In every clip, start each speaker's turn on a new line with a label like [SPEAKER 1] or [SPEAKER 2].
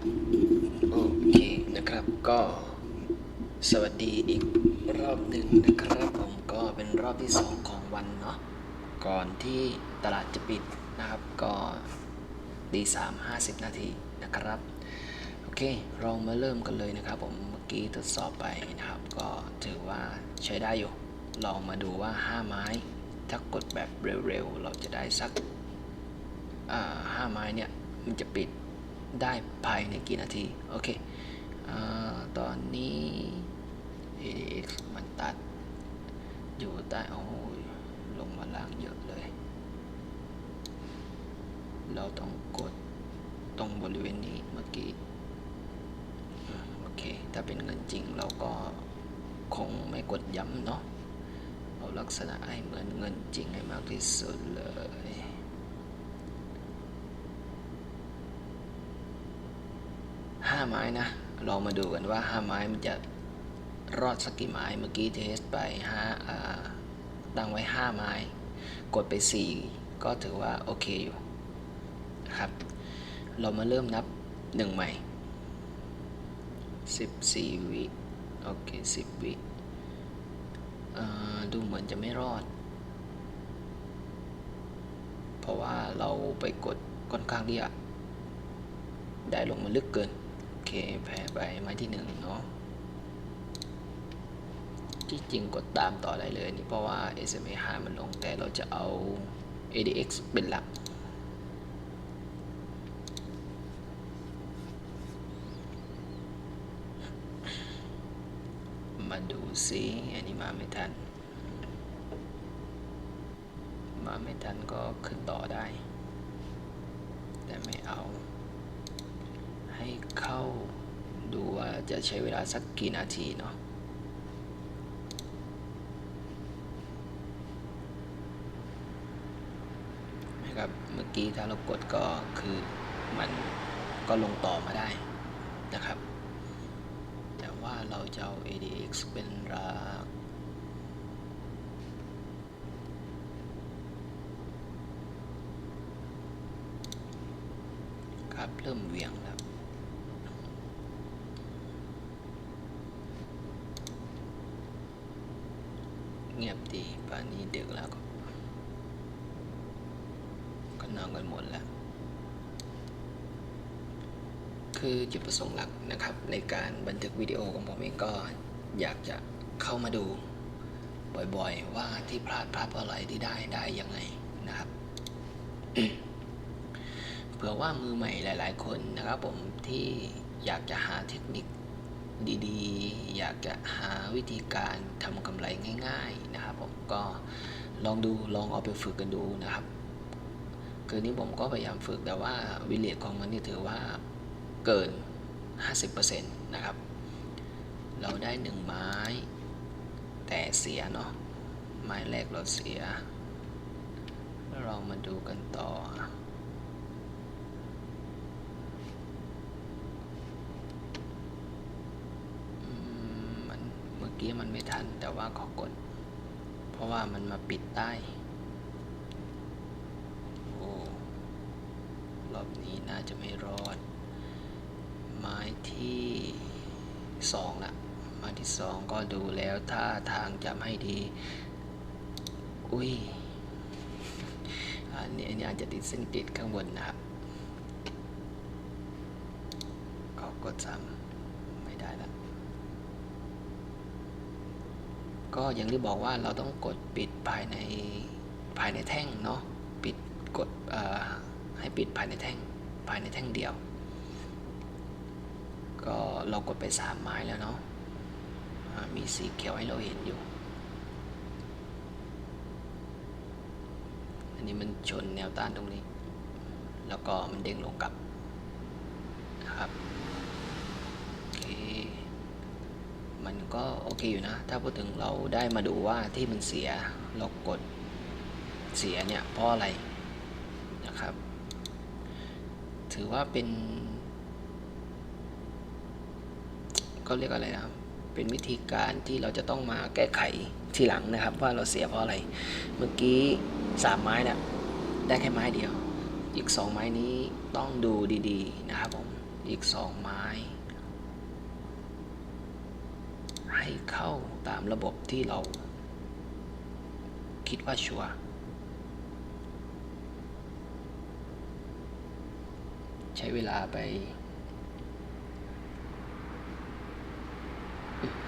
[SPEAKER 1] โอเคนะครับก็ สวัสดีอีกรอบหนึ่งนะครับผมก็เป็นรอบที่สองของวันเนาะก่อนที่ตลาดจะปิดนะครับก็ดีสามห้าสิบนาทีนะครับโอเคเรามาเริ่มกันเลยนะครับ ผมเมื่อกี้ทดสอบไปนะครับ ก็ถือว่าใช้ได้อยู่ลองมาดูว่า 5 ไม้ ถ้ากดแบบเร็วๆ เราจะได้สักห้าไม้เนี่ย มันจะปิด ได้ภายในกี่นาที โอเคอตอนนี้ ADX มันตัด อยู่ใต้โอ้ยลงมาล่างเยอะเลย เราต้องกดตรงบริเวณนี้เมื่อกี้โอเค ถ้าเป็นเงินจริงเราก็คงไม่กดย้ำเนาะเอาลักษณะให้เหมือนเงินจริงให้มากที่สุดเลย ห้าไม้นะเรามาดูกันว่าห้าไม้มันจะรอดสักกี่ไม้ เมื่อกี้เทสไปห้าตั้งไว้ห้าไม้ กดไปสี่ก็ถือว่าโอเคอยู่ครับ เรามาเริ่มนับหนึ่งใหม่สิบสี่วิโอเคสิบวิดูเหมือนจะไม่รอด เพราะว่าเราไปกดค่อนข้างที่จะได้ลงมาลึกเกิน เคแพ้ไปไม้ที่หนึ่งเนาะที่จริงกดตามต่อได้เลยนี่เพราะว่า SMA 5มันลงแต่เราจะเอา ADX เป็นหลัก มาดูซิอันนี้มาไม่ทัน มาไม่ทันก็ขึ้นต่อได้ แต่ไม่เอา เข้าดูว่าจะใช้เวลาสักกี่นาทีเนาะนะครับเมื่อกี้ถ้าเรากดก็คือมันก็ลงต่อมาได้นะครับ แต่ว่าเราจะเอา ADX เป็นรากครับเริ่มเวียงแล้ว เงียบดีป่านนี้ดึกแล้วก็ ก็นอนกันหมดแล้ว คือจุดประสงค์หลักนะครับ ในการบันทึกวิดีโอของผมเองก็อยากจะเข้ามาดูบ่อยๆ ว่าที่พลาดพลาดเพราะอะไรที่ได้ได้ยังไงนะครับเผื่อว่ามือใหม่หลาย ๆ คนนะครับผมที่อยากจะหาเทคนิค ดีๆ อยากจะหาวิธีการทำกำไรง่าย ๆนะครับ ผมก็ลองดูลองเอาไปฝึกกันดูนะครับ คือนี้ผมก็พยายามฝึกแต่ว่าวิเลตของมันนี่ถือว่าเกิน 50%นะครับ เราได้หนึ่งไม้ แต่เสียเนาะไม้แรกเราเสียแล้วเรามาดูกันต่อมมันเมื่อ กี้มันไม่ทัน แต่ว่าขอกด เพราะว่ามันมาปิดใต้ โอ้ รอบนี้น่าจะไม่รอด ไม้ที่สองละไม้ที่สองก็ดูแล้วท่าทางจะไม่ดี อุ้ย อันนี้อันนี้อาจจะติดเส้นติดข้างบนนะครับก็กดซ้ำไม่ได้ละ ก็อย่างที่บอกว่าเราต้องกดปิดภายในภายในแท่งเนาะปิดกดให้ปิดภายในแท่งภายในแท่งเดียว ก็เรากดไปสามไม้แล้วเนาะมีสีเขียวให้เราเห็นอยู่ อันนี้มันชนแนวต้านตรงนี้ แล้วก็มันเด้งลงกลับนะครับโอเค มันก็โอเคอยู่นะ ถ้าพูดถึงเราได้มาดูว่าที่มันเสียเรากดเสียเนี่ยเพราะอะไรนะครับ ถือว่าเป็นก็เรียกอะไรนะครับ เป็นวิธีการที่เราจะต้องมาแก้ไขทีหลังนะครับ ว่าเราเสียเพราะอะไร เมื่อกี้สามไม้เนี่ยได้แค่ไม้เดียว อีกสองไม้นี้ต้องดูดีๆนะครับผม อีกสองไม้ ให้ เข้าตามระบบที่เรา คิดว่าชัวร์ใช้เวลาไป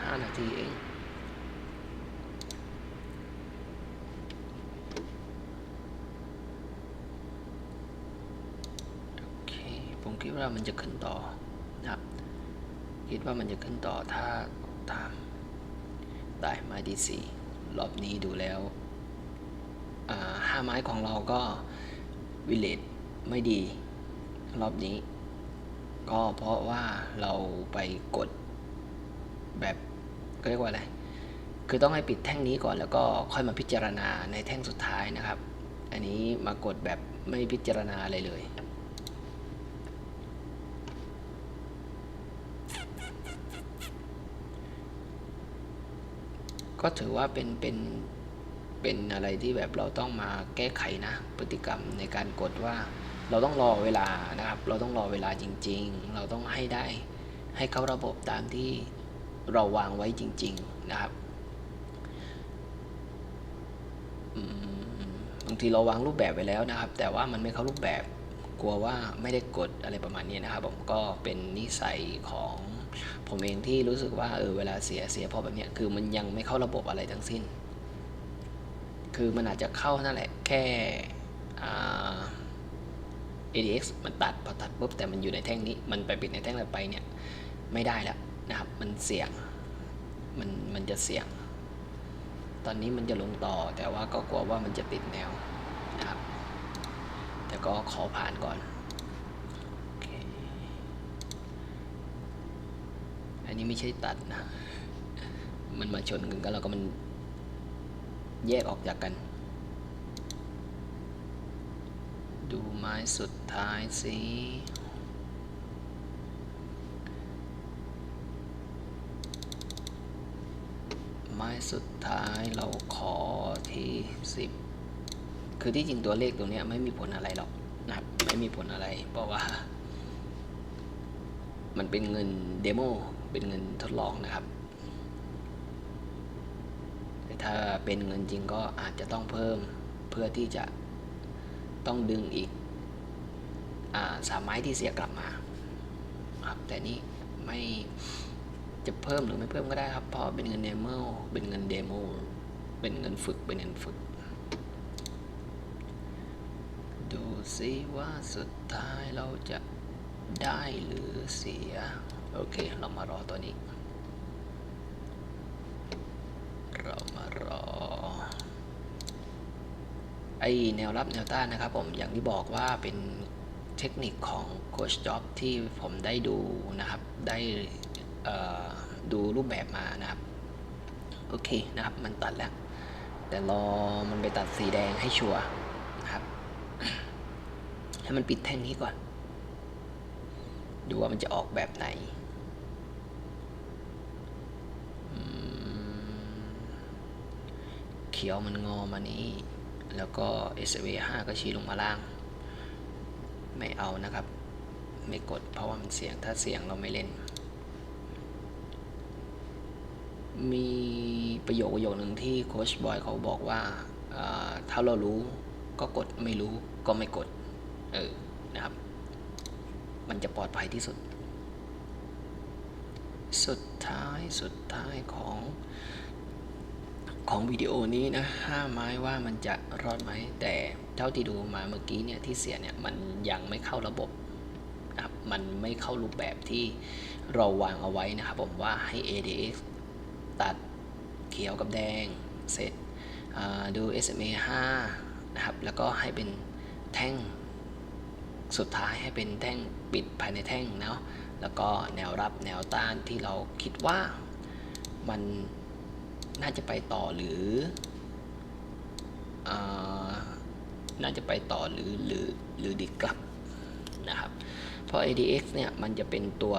[SPEAKER 1] ห้านาทีเองโอเคผมคิดว่ามันจะขึ้นต่อนะครับ คิดว่ามันจะขึ้นต่อถ้าตาม ได้ไม้ที่สี่รอบนี้ดูแล้วห้าไม้ของเราก็วิเลตไม่ดี รอบนี้ ก็เพราะว่าเราไปกดแบบก็เรียกว่าอะไร คือต้องให้ปิดแท่งนี้ก่อนแล้วก็ค่อยมาพิจารณาในแท่งสุดท้ายนะครับ อันนี้มากดแบบไม่พิจารณาอะไรเลย ก็ถือว่าเป็นเป็นเป็นอะไรที่แบบเราต้องมาแก้ไขนะ พฤติกรรมในการกดว่าเราต้องรอเวลานะครับ เราต้องรอเวลาจริง ๆ เราต้องให้ได้ให้เข้าระบบตามที่เราวางไว้จริง ๆนะครับบางทีเราวางรูปแบบไว้แล้วนะครับ แต่ว่ามันไม่เข้ารูปแบบกลัวว่าไม่ได้กดอะไรประมาณนี้นะครับ ผมก็เป็นนิสัยของ ผมเองที่รู้สึกว่าเออเวลาเสียเสียพราะแบบเนี้ยคือมันยังไม่เข้าระบบอะไรทั้งสิ้น คือมันอาจจะเข้านั่นแหละแค่อ่า ADX มันตัดพอตัดปุ๊บแต่มันอยู่ในแท่งนี้ มันไปปิดในแท่งต่อไปเนี่ยไม่ได้แล้วนะครับ มันเสี่ยง มันมันจะเสี่ยง ตอนนี้มันจะลงต่อแต่ว่าก็กลัวว่ามันจะติดแนวนะครับ แต่ก็ขอผ่านก่อนโอเค อันนี้ไม่ใช่ตัดนะ มันมาชนกันกันแล้วก็มันแยกออกจากกัน ดูไม้สุดท้ายสิไม้สุดท้ายเราขอที่ 10 คือที่จริงตัวเลขตรงนี้ไม่มีผลอะไรหรอกนะครับไม่มีผลอะไร เพราะว่า มันเป็นเงินเดโม เป็นเงินทดลองนะครับ แต่ถ้าเป็นเงินจริงก็อาจจะต้องเพิ่มเพื่อที่จะต้องดึงอีกอาสามไม้ที่เสียกลับมาครับแต่นี่ไม่จะเพิ่มหรือไม่เพิ่มก็ได้ครับ เพราะเป็นเงินเดโมเป็นเงินเดโมเป็นเงินฝึกเป็นเงินฝึก ดูซิว่าสุดท้ายเราจะได้หรือเสีย โอเค เรามารอตัวนี้ เรามารอ ไอแนวรับแนวต้านนะครับผมอย่างที่บอกว่าเป็นเทคนิคของโคชจ็อบที่ผมได้ดูนะครับ ได้ดูรูปแบบมานะครับ โอเคนะครับ มันตัดแล้ว แต่รอมันไปตัดสีแดงให้ชัวร์นะครับให้มันปิดแท่งนี้ก่อน ดูว่ามันจะออกแบบไหนอืมเขียวมันงอมานี้ แล้วก็ SV 5ก็ชี้ลงมาล่าง ไม่เอานะครับ ไม่กดเพราะว่ามันเสียงถ้าเสียงเราไม่เล่น มีประโยคประโยคหนึ่งที่โค้ชบอยเขาบอกว่าอ่าถ้าเรารู้ก็กดไม่รู้ก็ไม่กด เออ นะครับ มันจะปลอดภัยที่สุด สุดท้ายสุดท้ายของ ของวิดีโอนี้นะห้าไม้ว่ามันจะรอดไหม แต่เท่าที่ดูมาเมื่อกี้เนี่ยที่เสียเนี่ยมันยังไม่เข้าระบบนะครับมันไม่เข้ารูปแบบที่เราวางเอาไว้นะครับผมว่าให้ ADX ตัดเขียวกับแดงเสร็จดู SMA 5นะครับแล้วก็ให้เป็นแท่งสุดท้ายให้เป็นแท่งปิดภายในแท่งเนาะแล้วก็แนวรับแนวต้านที่เราคิดว่ามัน น่าจะไปต่อหรืออน่าจะไปต่อหรือหรือหรือดีกลับนะครับ เพราะ ADX เนี่ยมันจะเป็นตัว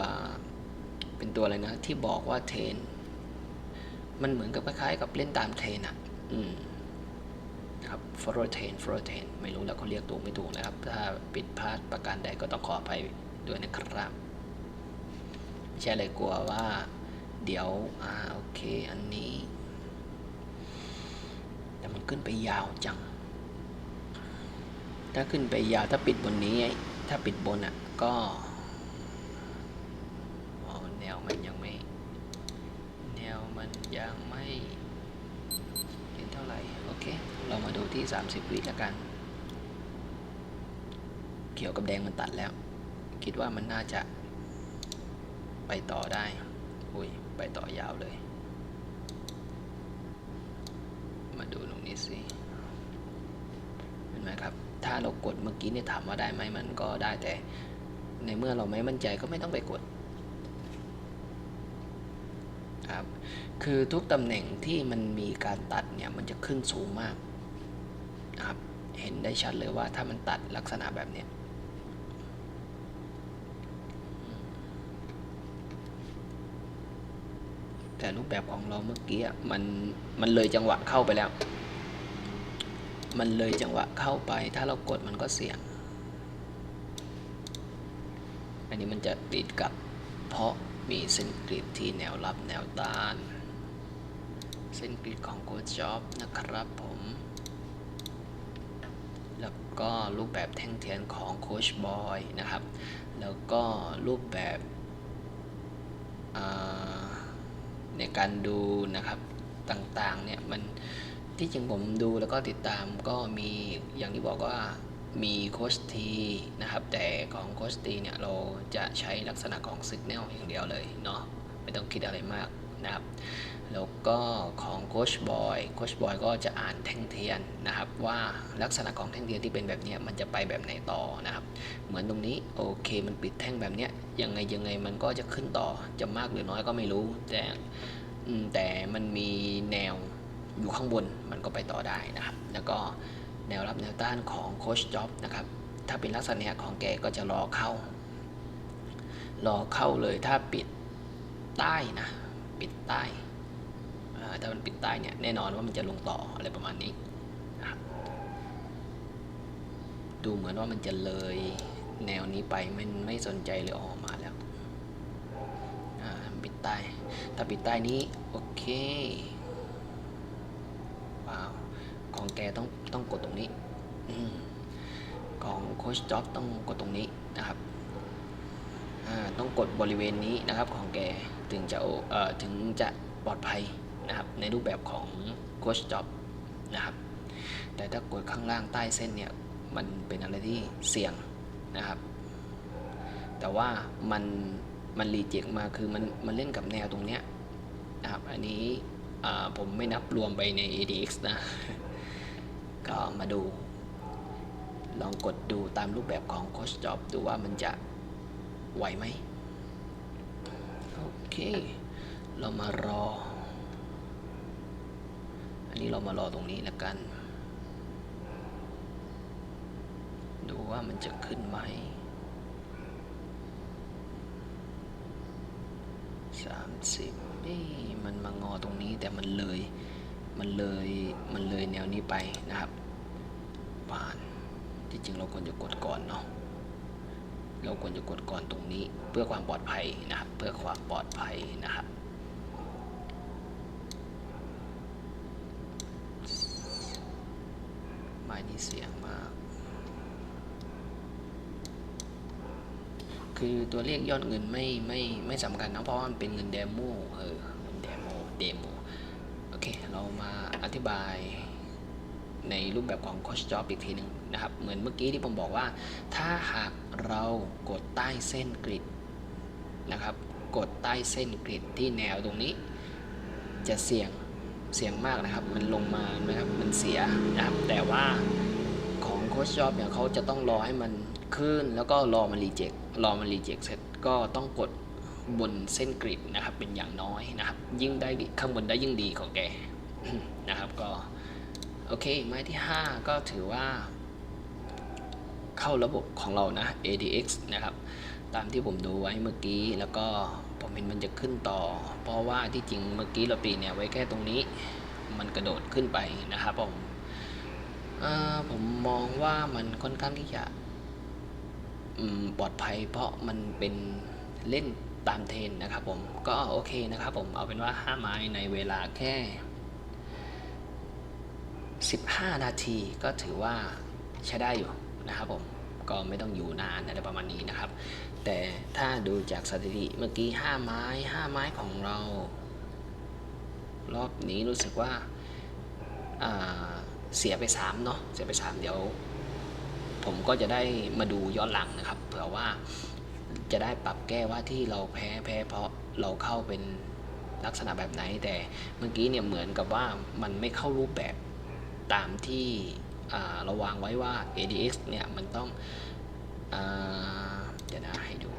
[SPEAKER 1] เป็นตัวอะไรนะที่บอกว่าเทรนมันเหมือนกับคล้ายๆกับเล่นตามเทรนอะอืมครับ follow train follow train ไม่รู้แล้วเขาเรียกถูกไม่ถูกนะครับ ถ้าผิดพลาดประการใดก็ต้องขออภัยด้วยนะครับ ไม่ใช่อะไรกลัวว่า เดี๋ยว อ่า โอเค อันนี้ ขึ้นไปยาวจัง ถ้าขึ้นไปยาวถ้าปิดบนนี้ ถ้าปิดบนอะก็แนวมันยังไม่ แนวมันยังไม่เห็นเท่าไหร่ โอเค เรามาดูที่ 30 วิแล้วกัน เขียวกับแดงมันตัดแล้ว คิดว่ามันน่าจะไปต่อได้ อุ้ย ไปต่อยาวเลย มาดูตรงนี้สิเห็นไหมครับ ถ้าเรากดเมื่อกี้เนี่ยถามว่าได้ไหมมันก็ได้แต่ในเมื่อเราไม่มั่นใจก็ไม่ต้องไปกดครับคือทุกตำแหน่งที่มันมีการตัดเนี่ยมันจะขึ้นสูงมากนะครับเห็นได้ชัดเลยว่าถ้ามันตัดลักษณะแบบเนี้ย แต่รูปแบบของเราเมื่อกี้มันมันเลยจังหวะเข้าไปแล้ว มันเลยจังหวะเข้าไป ถ้าเรากดมันก็เสี่ยง อันนี้มันจะติดกับ เพราะมีเส้นกรีดที่แนวรับแนวต้าน เส้นกรีดของโคชจ็อบนะครับผม แล้วก็รูปแบบแท่งเทียนของโคชบอยนะครับ แล้วก็รูปแบบอ่า ในการดูนะครับต่างๆเนี่ยมันที่จริงผมดูแล้วก็ติดตามก็มีอย่างที่บอกว่ามีโคชทีนะครับแต่ของโคชทีเนี่ยเราจะใช้ลักษณะของสัญญาณอย่างเดียวเลยเนาะไม่ต้องคิดอะไรมากนะครับ แล้วก็ของโคชบอยโคชบอยก็จะอ่านแท่งเทียนนะครับ ว่าลักษณะของแท่งเทียนที่เป็นแบบนี้มันจะไปแบบไหนต่อนะครับ เหมือนตรงนี้โอเค มันปิดแท่งแบบนี้ยังไงยังไงมันก็จะขึ้นต่อจะมากหรือน้อยก็ไม่รู้ แต่แต่มันมีแนวอยู่ข้างบนมันก็ไปต่อได้นะครับ แล้วก็แนวรับแนวต้านของโคชจ็อบนะครับถ้าเป็นลักษณะของแกก็จะรอเข้ารอเข้าเลยถ้าปิดใต้นะ ปิดใต้ ถ้ามันปิดใต้เนี่ยแน่นอนว่ามันจะลงต่ออะไรประมาณนี้นะครับดูเหมือนว่ามันจะเลยแนวนี้ไปมันไม่สนใจเลยออกมาแล้วปิดใต้ ถ้าปิดใต้นี้ โอเคว้าวของแกต้องต้องกดตรงนี้อของโคชจ็อบต้องกดตรงนี้นะครับต้องกดบริเวณนี้นะครับของแกถึงจะถึงจะปลอดภัย นะครับในรูปแบบของ Coach Job นะครับแต่ถ้ากดข้างล่างใต้เส้นเนี่ยมันเป็นอะไรที่เสี่ยงนะครับ แต่ว่ามันมันรีเจ็คมาคือมันมันเล่นกับแนวตรงเนี้ยนะครับอันนี้ผมไม่นับรวมไปใน ADX นะ ก็มาดู ลองกดดูตามรูปแบบของ Coach Job ดูว่ามันจะไหวไหมโอเค เรามารอ อันนี้เรามารอตรงนี้แล้วกัน ดูว่ามันจะขึ้นไหมสามสิบนี่มันมางอตรงนี้แต่มันเลย มันเลย มันเลยแนวนี้ไปนะครับผ่านที่จริงเราควรจะกดก่อนเนาะเราควรจะกดก่อนตรงนี้ เพื่อความปลอดภัยนะครับ เพื่อความปลอดภัยนะครับ ไม้นี่เสียงมาก คือตัวเลขยอดเงินไม่ไม่ไม่สำคัญนะเพราะว่ามันเป็นเงินเดโมเออเงินเดโมเดโมโอเค เรามาอธิบายในรูปแบบของ Coach Job อีกทีหนึ่งนะครับ เหมือนเมื่อกี้ที่ผมบอกว่า ถ้าหากเรากดใต้เส้นกริดนะครับ กดใต้เส้นกริดที่แนวตรงนี้ จะเสี่ยง เสียงมากนะครับ มันลงมานะครับมันเสียนะครับ แต่ว่าของโค้ชจอบเนี่ยเขาจะต้องรอให้มันขึ้น แล้วก็รอมันรีเจ็ครอมันรีเจ็คเสร็จก็ต้องกดบนเส้นกริดนะครับเป็นอย่างน้อยนะครับ ยิ่งได้ข้างบนได้ยิ่งดีของแกนะครับก็โอเคไม้ที่ 5 ก็ถือว่า เข้าระบบของเรานะ ADX นะครับ ตามที่ผมดูไว้เมื่อกี้แล้วก็ ผมเห็นมันจะขึ้นต่อ เพราะว่าที่จริงเมื่อกี้เราปีเนี่ยไว้แค่ตรงนี้ มันกระโดดขึ้นไปนะครับผมผมมองว่ามันค่อนข้างที่จะปลอดภัย เพราะมันเป็นเล่นตามเทรนนะครับผมก็โอเคนะครับผมเอาเป็นว่า5ไม้ในเวลาแค่ 15 นาทีก็ถือว่าใช้ได้อยู่นะครับผมก็ไม่ต้องอยู่นานอะไรประมาณนี้นะครับ แต่ถ้าดูจากสถิติเมื่อกี้ 5 ไม้ 5 ไม้ของเรา รอบนี้รู้สึกว่าอ่าเสียไป3เนาะเสียไป 3 เดี๋ยว ผมก็จะได้มาดูย้อนหลังนะครับเผื่อว่าจะได้ปรับแก้ว่าที่เราแพ้แพ้เพราะเราเข้าเป็นลักษณะแบบไหนแต่เมื่อกี้เนี่ยเหมือนกับว่ามันไม่เข้ารูปแบบตามที่เราวางไว้ว่า ADX เนี่ยมันต้องอา ดี๋ยวนะให้ดู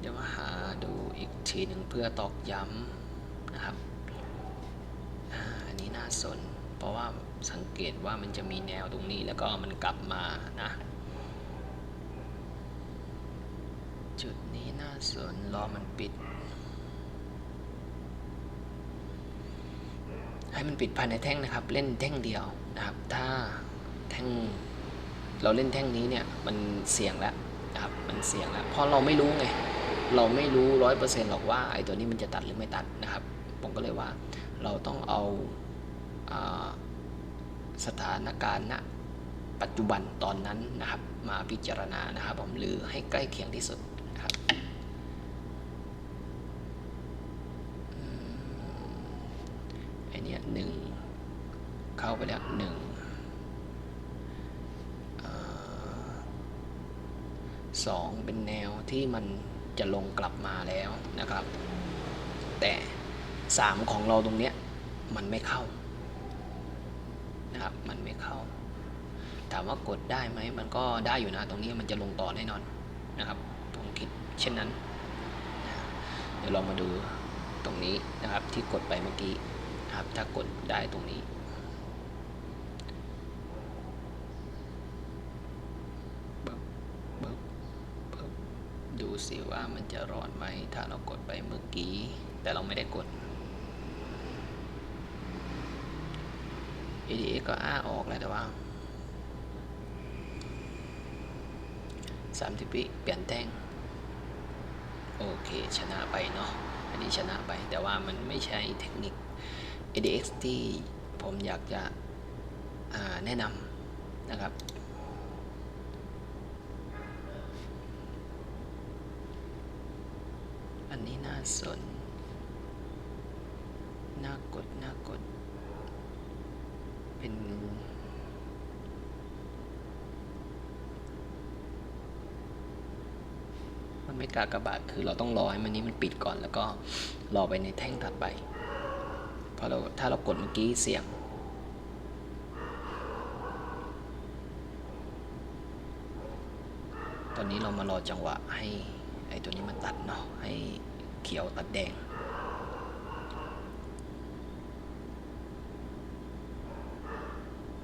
[SPEAKER 1] เดี๋ยวมาหาดูอีกทีหนึ่งเพื่อตอกย้ำนะครับอาอันนี้น่าสน เพราะว่าสังเกตว่ามันจะมีแนวตรงนี้แล้วก็มันกลับมานะ จุดนี้น่าสนรอมันปิด ให้มันปิดภายในแท่งนะครับ เล่นแท่งเดียวนะครับ ถ้าแท่ง เราเล่นแท่งนี้เนี่ยมันเสี่ยงแล้วนะครับมันเสี่ยงแล้วเพราะเราไม่รู้ไงเราไม่รู้ร้อยเปอร์เซ็นต์หรอกว่าไอ้ตัวนี้มันจะตัดหรือไม่ตัดนะครับ ผมก็เลยว่าเราต้องเอาอาสถานการณ์ณปัจจุบันตอนนั้นนะครับ มาพิจารณานะครับผมหรือให้ใกล้เคียงที่สุดนะครับอืมไอเนี้ยหนึ่งเข้าไปแล้วหนึ่งอ่าสองเป็นแนว ที่มันจะลงกลับมาแล้วนะครับ แต่สามของเราตรงเนี้ยมันไม่เข้านะครับมันไม่เข้า ถามว่ากดได้ไหมมันก็ได้อยู่นะ ตรงนี้มันจะลงต่อแน่นอนนะครับผมคิดเช่นนั้น เดี๋ยวเรามาดูตรงนี้นะครับที่กดไปเมื่อกี้นะครับถ้ากดได้ตรงนี้ ปึ๊บปึ๊บปึ๊บดู สิว่ามันจะรอดไหม ถ้าเรากดไปเมื่อกี้ แต่เราไม่ได้กด ADX ก็อ้าออกแล้วแต่ว่าสามสิบวิเปลี่ยนแท่งโอเค ชนะไปเนาะอันนี้ชนะไป แต่ว่ามันไม่ใช่เทคนิค ADX ที่ผมอยากจะแนะนำนะครับ อันนี้น่า สนน่ากดน่ากด เป็น มันไม่กากระบาดคือเราต้องรอให้มันนี้มันปิดก่อนแล้วก็รอไปในแท่งถัดไปพอเราถ้าเรากดเมื่อกี้เสียงตอนนี้เรามารอจังหวะให้ไอ้ตัวนี้มันตัดเนาะให้ เขียวตัดแดง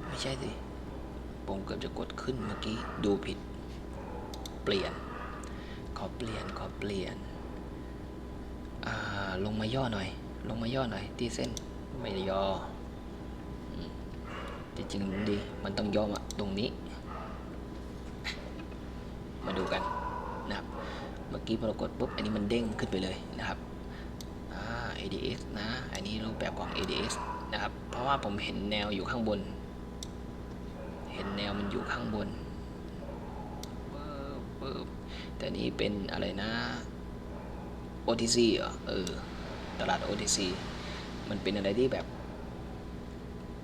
[SPEAKER 1] ไม่ใช่สิ ผมเกือบจะกดขึ้นเมื่อกี้ ดูผิด เปลี่ยน ขอเปลี่ยน ขอเปลี่ยน ลงมาย่อหน่อย ลงมาย่อหน่อย ที่เส้น ไม่ได้ย่อจริงๆดี มันต้องย่อมาตรงนี้ มาดูกัน กี้พอเรากดปุ๊บอันนี้มันเด้งขึ้นไปเลยนะครับ ADX นะ อันนี้รูปแบบของ ADX นะครับ เพราะว่าผมเห็นแนวอยู่ข้างบน เห็นแนวมันอยู่ข้างบนปปึ๊บแต่นี้เป็นอะไรนะ OTC เหรอ เออ ตลาด OTC มันเป็นอะไรที่แบบ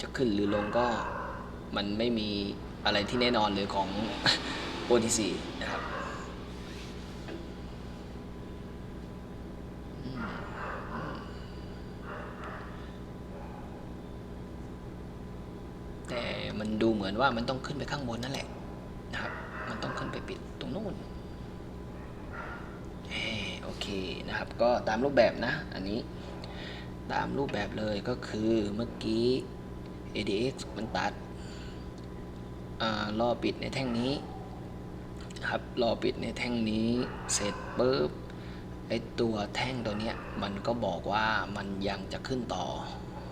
[SPEAKER 1] จะขึ้นหรือลงก็ มันไม่มีอะไรที่แน่นอนเลยของ OTC นะครับอืมอืมแต่มันดูเหมือน ว่ามันต้องขึ้นไปข้างบนนั่นแหละนะครับ มันต้องขึ้นไปปิดตรงนู้นโอเคนะครับ ก็ตามรูปแบบนะ อันนี้ตามรูปแบบเลยก็คือเมื่อกี้ ADX มันตัดอ่ารอปิดในแท่งนี้ครับรอปิดในแท่งนี้เสร็จปุ๊บไอตัวแท่งตัวเนี้ยมันก็บอกว่ามันยังจะขึ้นต่อ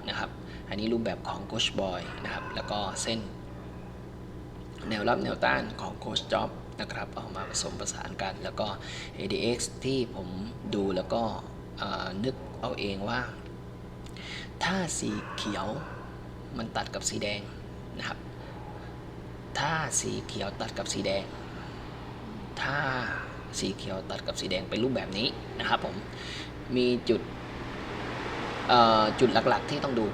[SPEAKER 1] นะครับ อันนี้รูปแบบของ Coach Boy นะครับ แล้วก็เส้น แนวรับแนวต้านของ Coach Job นะครับ เอามาผสมผสานกัน แล้วก็ ADX ที่ผมดูแล้วก็นึกเอาเองว่า ถ้าสีเขียวมันตัดกับสีแดงนะครับ ถ้าสีเขียวตัดกับสีแดง ถ้าสีเขียวตัดกับสีแดงเป็นรูปแบบนี้นะครับผมมีจุดจุดหลักๆที่ต้องดู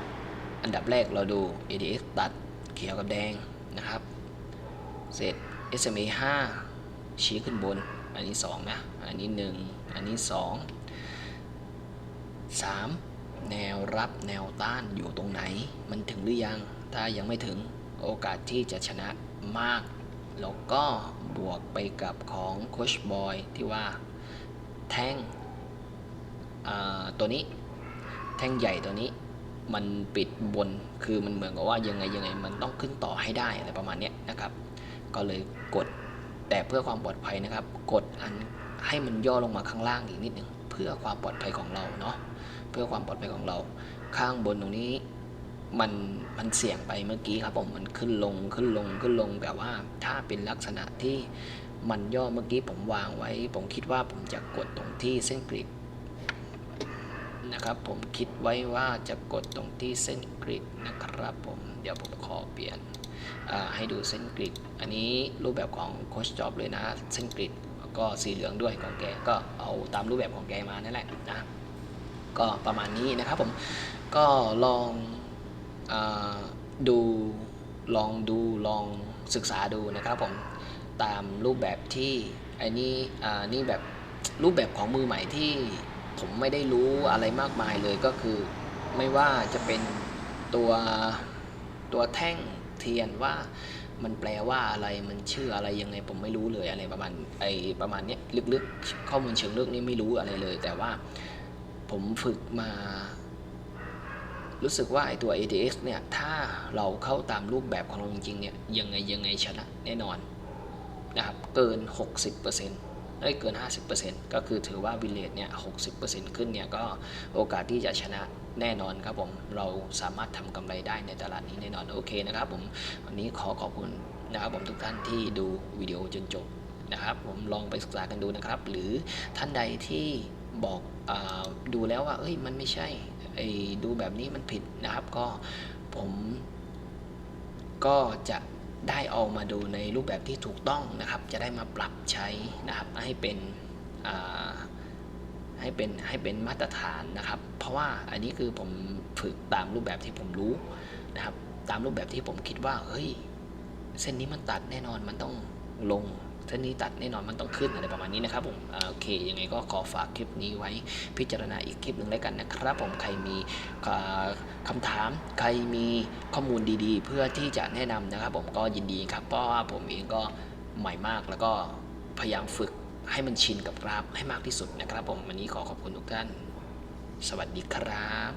[SPEAKER 1] อันดับแรกเราดู ADX ตัดเขียวกับแดงนะครับ เสร็จ SMA 5 ชี้ขึ้นบน อันนี้ 2 นะ อันนี้ 1 อันนี้ 2 3 แนวรับแนวต้านอยู่ตรงไหน มันถึงหรือยัง ถ้ายังไม่ถึงโอกาสที่จะชนะมาก แล้วก็บวกไปกับของโคชบอยที่ว่าแท่งตัวนี้แท่งใหญ่ตัวนี้มันปิดบนคือมันเหมือนกับว่ายังไงยังไงมันต้องขึ้นต่อให้ได้อะไรประมาณนี้นะครับ ก็เลยกดแต่เพื่อความปลอดภัยนะครับ กดอันให้มันย่อลงมาข้างล่างอีกนิดนึงเพื่อความปลอดภัยของเราเนาะเพื่อความปลอดภัยของเรา ข้างบนตรงนี้มันมันเสี่ยงไปเมื่อกี้ครับผมมันขึ้นลงขึ้นลงขึ้นลงแต่ว่าถ้าเป็นลักษณะที่มันย่อเมื่อกี้ผมวางไว้ ผมคิดว่าผมจะกดตรงที่เส้นกริดนะครับผมคิดไว้ว่าจะกดตรงที่เส้นกริดนะครับผมเดี๋ยวผมขอเปลี่ยน ให้ดูเส้นกริดอันนี้รูปแบบของโคชจ็อบเลยนะ เส้นกริดก็สีเหลืองด้วยของแกก็เอาตามรูปแบบของแกมานั่นแหละนะก็ประมาณนี้นะครับผมก็ลองอดูลองดูลองศึกษาดูนะครับผมตามรูปแบบที่ไอ้นี่อ่านี่แบบรูปแบบของมือใหม่ที่ผมไม่ได้รู้อะไรมากมายเลยก็คือ ไม่ว่าจะเป็นตัวตัวแท่ง เทียนว่ามันแปลว่าอะไรมันชื่ออะไรยังไงผมไม่รู้เลยอะไรประมาณไอประมาณเนี้ยลึกๆ ข้อมูลเชิงลึกนี่ไม่รู้อะไรเลย แต่ว่าผมฝึกมา รู้สึกว่าไอตัว ADX เนี่ย ถ้าเราเข้าตามรูปแบบของเราจริงๆเนี่ยยังไงยังไงชนะแน่นอนนะครับเกิน 60%ได้เกิน 50%ก็คือถือว่าวิเลตเนี่ย 60%ขึ้นเนี่ย ก็โอกาสที่จะชนะ แน่นอนครับผมเราสามารถทำกำไรได้ในตลาดนี้แน่นอนโอเคนะครับผมวันนี้ขอขอบคุณนะครับผมทุกท่านที่ดูวิดีโอจนจบนะครับผมลองไปศึกษากันดูนะครับ หรือท่านใดที่บอกอดูแล้วว่าเอ้ยมันไม่ใช่ไอ้ดูแบบนี้มันผิดนะครับก็ผมก็จะได้เอามาดูในรูปแบบที่ถูกต้องนะครับ จะได้มาปรับใช้นะครับให้เป็น ให้เป็นให้เป็นมาตรฐานนะครับ เพราะว่าอันนี้คือผมฝึกตามรูปแบบที่ผมรู้นะครับตามรูปแบบที่ผมคิดว่าเฮ้ยเส้นนี้มันตัดแน่นอนมันต้องลงเส้นนี้ตัดแน่นอนมันต้องขึ้นอะไรประมาณนี้นะครับผมโอเคยังไงก็ขอฝากคลิปนี้ไว้พิจารณาอีกคลิปหนึ่งแล้วกันนะครับ ผมใครมีอ่าคำถามใครมีข้อมูลดีๆ เพื่อที่จะแนะนำนะครับ ผมก็ยินดีครับเพราะว่าผมเองก็ใหม่มากแล้วก็พยายามฝึก ให้มันชินกับกราฟให้มากที่สุดนะครับผมวันนี้ขอขอบคุณทุกท่าน สวัสดีครับ